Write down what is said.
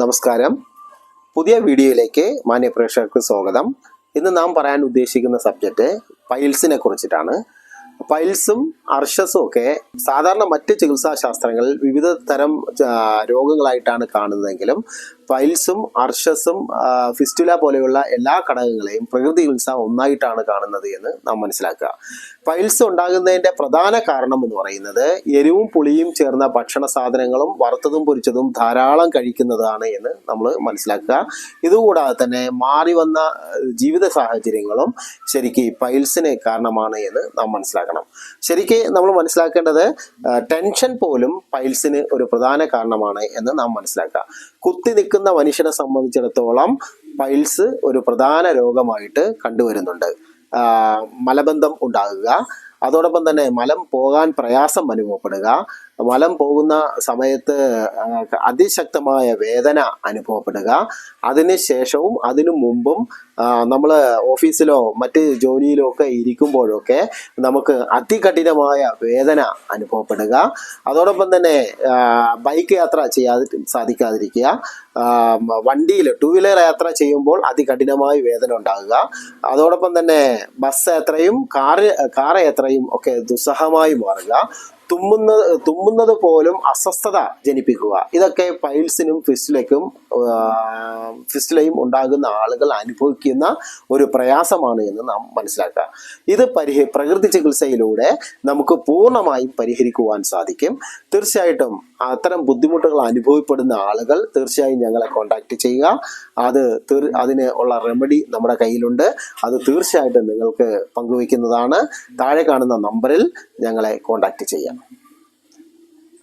നമസ്കാരം. പുതിയ വീഡിയോയിലേക്ക് മാന്യ പ്രേക്ഷകർക്ക് സ്വാഗതം. ഇന്ന് നാം പറയാൻ ഉദ്ദേശിക്കുന്ന സബ്ജക്റ്റ് പൈൽസിനെ കുറിച്ചിട്ടാണ്. പൈൽസും അർഷസും ഒക്കെ സാധാരണ മറ്റ് ചികിത്സാശാസ്ത്രങ്ങളിൽ വിവിധ തരം രോഗങ്ങളായിട്ടാണ് കാണുന്നതെങ്കിലും പൈൽസും അർഷസും ഫിസ്റ്റുല പോലെയുള്ള എല്ലാ ഘടകങ്ങളെയും പ്രകൃതി ഉത്സവം ഒന്നായിട്ടാണ് കാണുന്നത് എന്ന് നാം മനസ്സിലാക്കുക. ഫൈൽസ് ഉണ്ടാകുന്നതിന്റെ പ്രധാന കാരണം എന്ന് പറയുന്നത് എരിവും പുളിയും ചേർന്ന ഭക്ഷണ സാധനങ്ങളും വറുത്തതും പൊരിച്ചതും ധാരാളം കഴിക്കുന്നതാണ് എന്ന് നമ്മൾ മനസ്സിലാക്കുക. ഇതുകൂടാതെ തന്നെ മാറി വന്ന ജീവിത സാഹചര്യങ്ങളും ശരിക്ക് ഈ പൈൽസിന് കാരണമാണ് എന്ന് നാം മനസ്സിലാക്കണം. ശരിക്ക് നമ്മൾ മനസ്സിലാക്കേണ്ടത് ടെൻഷൻ പോലും പൈൽസിന് ഒരു പ്രധാന കാരണമാണ് എന്ന് നാം മനസ്സിലാക്കുക. കുത്തി മനുഷ്യനെ സംബന്ധിച്ചിടത്തോളം പൈൽസ് ഒരു പ്രധാന രോഗമായിട്ട് കണ്ടുവരുന്നുണ്ട്. മലബന്ധം ഉണ്ടാകുക. അതോടൊപ്പം തന്നെ മലം പോകാൻ പ്രയാസം അനുഭവപ്പെടുക. മലം പോകുന്ന സമയത്ത് അതിശക്തമായ വേദന അനുഭവപ്പെടുക. അതിന് ശേഷവും അതിനു മുമ്പും നമ്മൾ ഓഫീസിലോ മറ്റ് ജോലിയിലോ ഒക്കെ ഇരിക്കുമ്പോഴൊക്കെ നമുക്ക് അതികഠിനമായ വേദന അനുഭവപ്പെടുക. അതോടൊപ്പം തന്നെ ബൈക്ക് യാത്ര ചെയ്യാതെ സാധിക്കാതിരിക്കുക. വണ്ടിയിൽ ടൂ വീലർ യാത്ര ചെയ്യുമ്പോൾ അതികഠിനമായി വേദന ഉണ്ടാകുക. അതോടൊപ്പം തന്നെ ബസ് യാത്രയും കാർ കാർ യാത്രയും ഒക്കെ ദുസ്സഹമായി മാറുക. തുമ്മുന്ന തുമ്മുന്നത് പോലും അസ്വസ്ഥത ജനിപ്പിക്കുക. ഇതൊക്കെ പൈൽസിനും ഫിസ്റ്റിലേക്കും ഫിസ്റ്റിലയും ഉണ്ടാകുന്ന ആളുകൾ അനുഭവിക്കുന്ന ഒരു പ്രയാസമാണ് എന്ന് നാം മനസ്സിലാക്കുക. ഇത് പരിഹ പ്രകൃതി ചികിത്സയിലൂടെ നമുക്ക് പൂർണമായും പരിഹരിക്കുവാൻ സാധിക്കും. തീർച്ചയായിട്ടും അത്തരം ബുദ്ധിമുട്ടുകൾ അനുഭവപ്പെടുന്ന ആളുകൾ തീർച്ചയായും ഞങ്ങളെ കോൺടാക്ട് ചെയ്യുക. അത് അതിന് ഉള്ള റെമഡി നമ്മുടെ കയ്യിലുണ്ട്. അത് തീർച്ചയായിട്ടും നിങ്ങൾക്ക് പങ്കുവയ്ക്കുന്നതാണ്. താഴെ കാണുന്ന നമ്പറിൽ ഞങ്ങളെ കോൺടാക്ട് ചെയ്യാം.